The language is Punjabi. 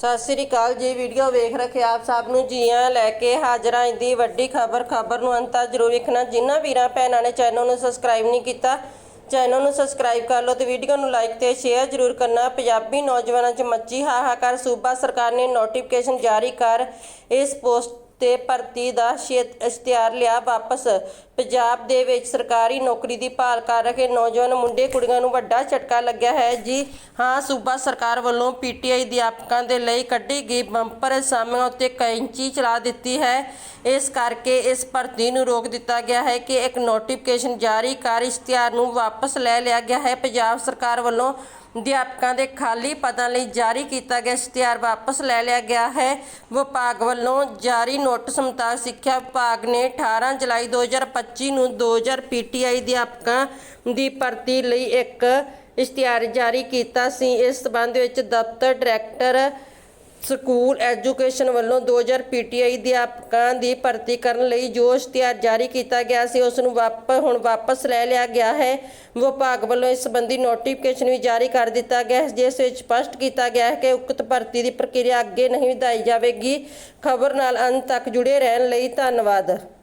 ਸਤਿ ਸ੍ਰੀ ਅਕਾਲ ਜੀ, ਵੀਡੀਓ ਵੇਖ ਰੱਖੇ ਆਪ ਸਭ ਨੂੰ ਜੀਆਂ ਲੈ ਕੇ ਹਾਜ਼ਰਾਂ ਦੀ ਵੱਡੀ ਖਬਰ ਖਬਰ ਨੂੰ ਅੰਤ ਤੱਕ ਜ਼ਰੂਰ ਵੇਖਣਾ। ਜਿਨ੍ਹਾਂ ਵੀਰਾਂ ਭੈਣਾਂ ਨੇ ਚੈਨਲ ਨੂੰ ਸਬਸਕ੍ਰਾਈਬ ਨਹੀਂ ਕੀਤਾ, ਚੈਨਲ ਨੂੰ ਸਬਸਕ੍ਰਾਈਬ ਕਰ ਲਓ ਤੇ ਵੀਡੀਓ ਨੂੰ ਲਾਈਕ ਤੇ ਸ਼ੇਅਰ ਜ਼ਰੂਰ ਕਰਨਾ। ਪੰਜਾਬੀ ਨੌਜਵਾਨਾਂ 'ਚ ਮੱਚੀ ਹਾਹਾਕਾਰ, ਸੂਬਾ ਸਰਕਾਰ ਨੇ ਨੋਟੀਫਿਕੇਸ਼ਨ ਜਾਰੀ ਕਰ ਇਸ ਪੋਸਟ ਤੇ ਭਰਤੀ ਦਾ ਸ਼ੇਤ- ਇਸ਼ਤਿਹਾਰ ਲਿਆ ਵਾਪਸ। ਪੰਜਾਬ ਦੇ ਵਿੱਚ ਸਰਕਾਰੀ ਨੌਕਰੀ ਦੀ ਭਾਲ ਕਰ ਰਹੇ ਨੌਜਵਾਨ ਮੁੰਡੇ ਕੁੜੀਆਂ ਨੂੰ ਵੱਡਾ ਝਟਕਾ ਲੱਗਿਆ ਹੈ। ਜੀ ਹਾਂ, ਸੂਬਾ ਸਰਕਾਰ ਵੱਲੋਂ ਪੀਟੀਆਈ ਅਧਿਆਪਕਾਂ ਦੇ ਲਈ ਕੱਢੀ ਗਈ ਬੰਪਰ ਸਮੇਂ ਉੱਤੇ ਕੈਂਚੀ ਚਲਾ ਦਿੱਤੀ ਹੈ। ਇਸ ਕਰਕੇ ਇਸ ਭਰਤੀ ਨੂੰ ਰੋਕ ਦਿੱਤਾ ਗਿਆ ਹੈ ਕਿ ਇੱਕ ਨੋਟੀਫਿਕੇਸ਼ਨ ਜਾਰੀ ਕਰ ਇਸ਼ਤਿਹਾਰ ਨੂੰ ਵਾਪਸ ਲੈ ਲਿਆ ਗਿਆ ਹੈ। ਪੰਜਾਬ ਸਰਕਾਰ ਵੱਲੋਂ ਅਧਿਆਪਕਾਂ ਦੇ ਖਾਲੀ ਪਦਾਂ ਲਈ ਜਾਰੀ ਕੀਤਾ ਗਿਆ ਇਸ਼ਤਿਹਾਰ ਵਾਪਸ ਲੈ ਲਿਆ ਗਿਆ ਹੈ। ਵਿਭਾਗ ਵੱਲੋਂ ਜਾਰੀ ਨੋਟਿਸ ਮੁਤਾਬਕ ਸਿੱਖਿਆ ਵਿਭਾਗ ਨੇ 18 ਜੁਲਾਈ 2025 ਨੂੰ 2000 ਪੀਟੀਆਈ ਅਧਿਆਪਕਾਂ ਦੀ ਭਰਤੀ ਲਈ ਇੱਕ ਇਸ਼ਤਿਹਾਰ ਜਾਰੀ ਕੀਤਾ ਸੀ। ਇਸ ਸਬੰਧ ਵਿੱਚ ਦਫ਼ਤਰ ਡਾਇਰੈਕਟਰ ਸਕੂਲ ਐਜੂਕੇਸ਼ਨ ਵੱਲੋਂ 2000 ਪੀਟੀਆਈ ਅਧਿਆਪਕਾਂ ਦੀ ਭਰਤੀ ਕਰਨ ਲਈ ਜੋ ਇਸ਼ਤਿਹਾਰ ਜਾਰੀ ਕੀਤਾ ਗਿਆ ਸੀ। ਉਸ ਨੂੰ ਵਾਪ, ਹੁਣ ਵਾਪਸ ਲੈ ਲਿਆ ਗਿਆ ਹੈ। ਵਿਭਾਗ ਵੱਲੋਂ ਇਸ ਸੰਬੰਧੀ ਨੋਟੀਫਿਕੇਸ਼ਨ ਵੀ ਜਾਰੀ ਕਰ ਦਿੱਤਾ ਗਿਆ ਹੈ, ਜਿਸ ਵਿੱਚ ਸਪਸ਼ਟ ਕੀਤਾ ਗਿਆ ਹੈ ਕਿ ਉਕਤ ਭਰਤੀ ਦੀ ਪ੍ਰਕਿਰਿਆ ਅੱਗੇ ਨਹੀਂ ਵਧਾਈ ਜਾਵੇਗੀ। ਖਬਰ ਨਾਲ ਅੰਤ ਤੱਕ ਜੁੜੇ ਰਹਿਣ ਲਈ ਧੰਨਵਾਦ।